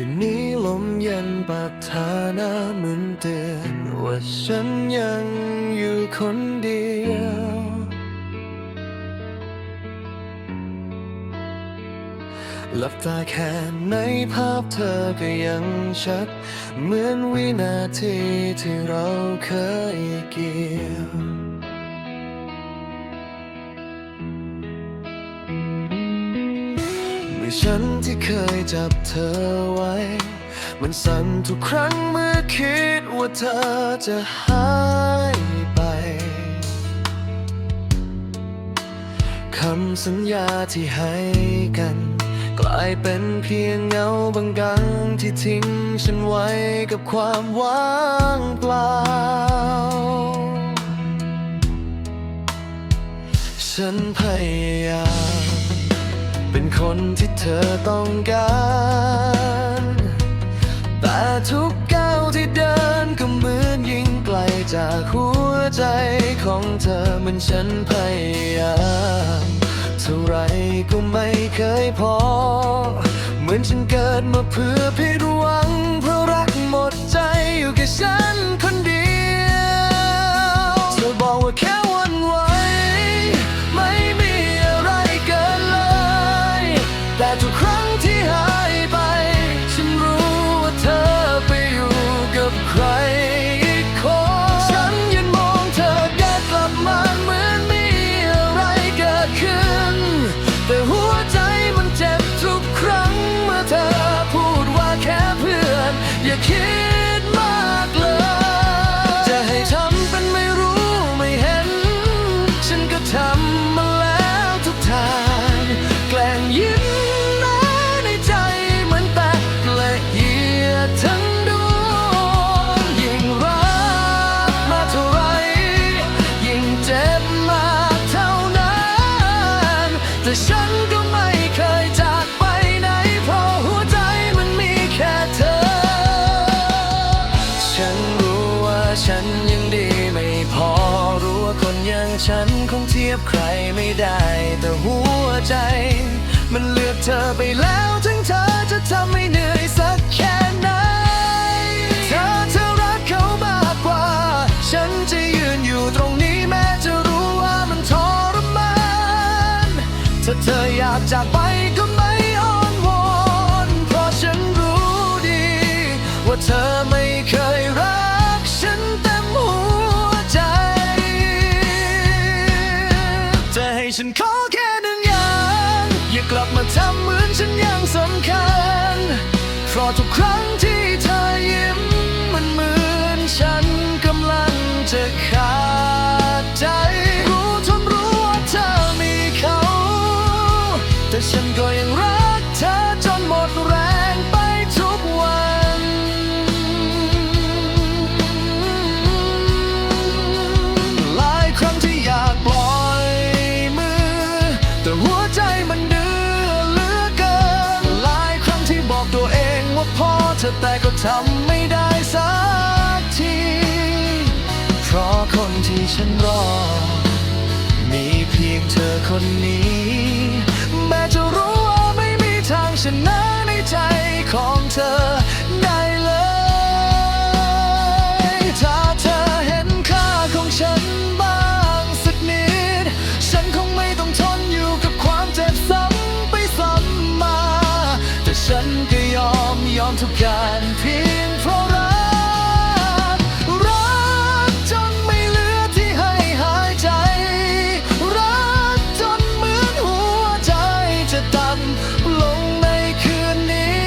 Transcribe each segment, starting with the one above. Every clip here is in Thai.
คืนนี้ลมเย็นปะทานาเหมือนเตือนว่าฉันยังอยู่คนเดียวหลับตาแค่ในภาพเธอก็ยังชัด เหมือนวินาทีที่เราเคยเกี่ยวมือฉันที่เคยจับเธอไว้ มันสั่นทุกครั้งเมื่อคิดว่าเธอจะหายไปคำสัญญาที่ให้กัน กลายเป็นเพียงเงาบางกังที่ทิ้งฉันไว้กับความว่างเปล่า ฉันพยายามเป็นคนที่เธอต้องการ จากหัวใจของเธอมันฉันพยายามเท่าไรก็ไม่เคยพอ เหมือนฉันเกิดมาเพื่อผิดหวัง เพราะรักหมดใจอยู่แค่ฉันคนเดียวเธอบอกว่าแค่วันไหวไม่มีอะไรเกินเลย แต่ทุกครั้ง คงเทียบใครไม่ได้ แต่หัวใจ มันเลือกเธอไปแล้ว ถึงเธอจะทำให้เหนื่อยสัก ฉันขอแค่หนึ่งอย่างอย่ากลับมาทำเหมือนฉันยังสำคัญ เพราะทุกครั้งที่เธอยิ้ม มันเหมือนฉันกำลังจะขาดใจ รู้ทนรู้ว่าเธอมีเขา แต่ฉันก็ เธอแต่ก็ทำไม่ได้สักที เพราะคนที่ฉันรอ มีเพียงเธอคนนี้ แม้จะรู้ว่าไม่มีทางชนะ ทุกอย่างเพียงเพราะรัก รักจนไม่เหลือที่ให้หายใจ รักจนเหมือนหัวใจจะต่ำลงในคืนนี้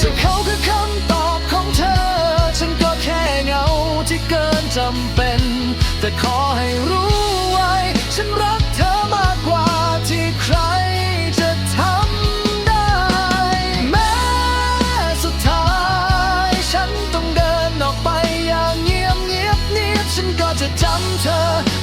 ถ้าเขาคือคำตอบของเธอ ฉันก็แค่เงาที่เกินจำเป็น แต่ขอ ฉันต้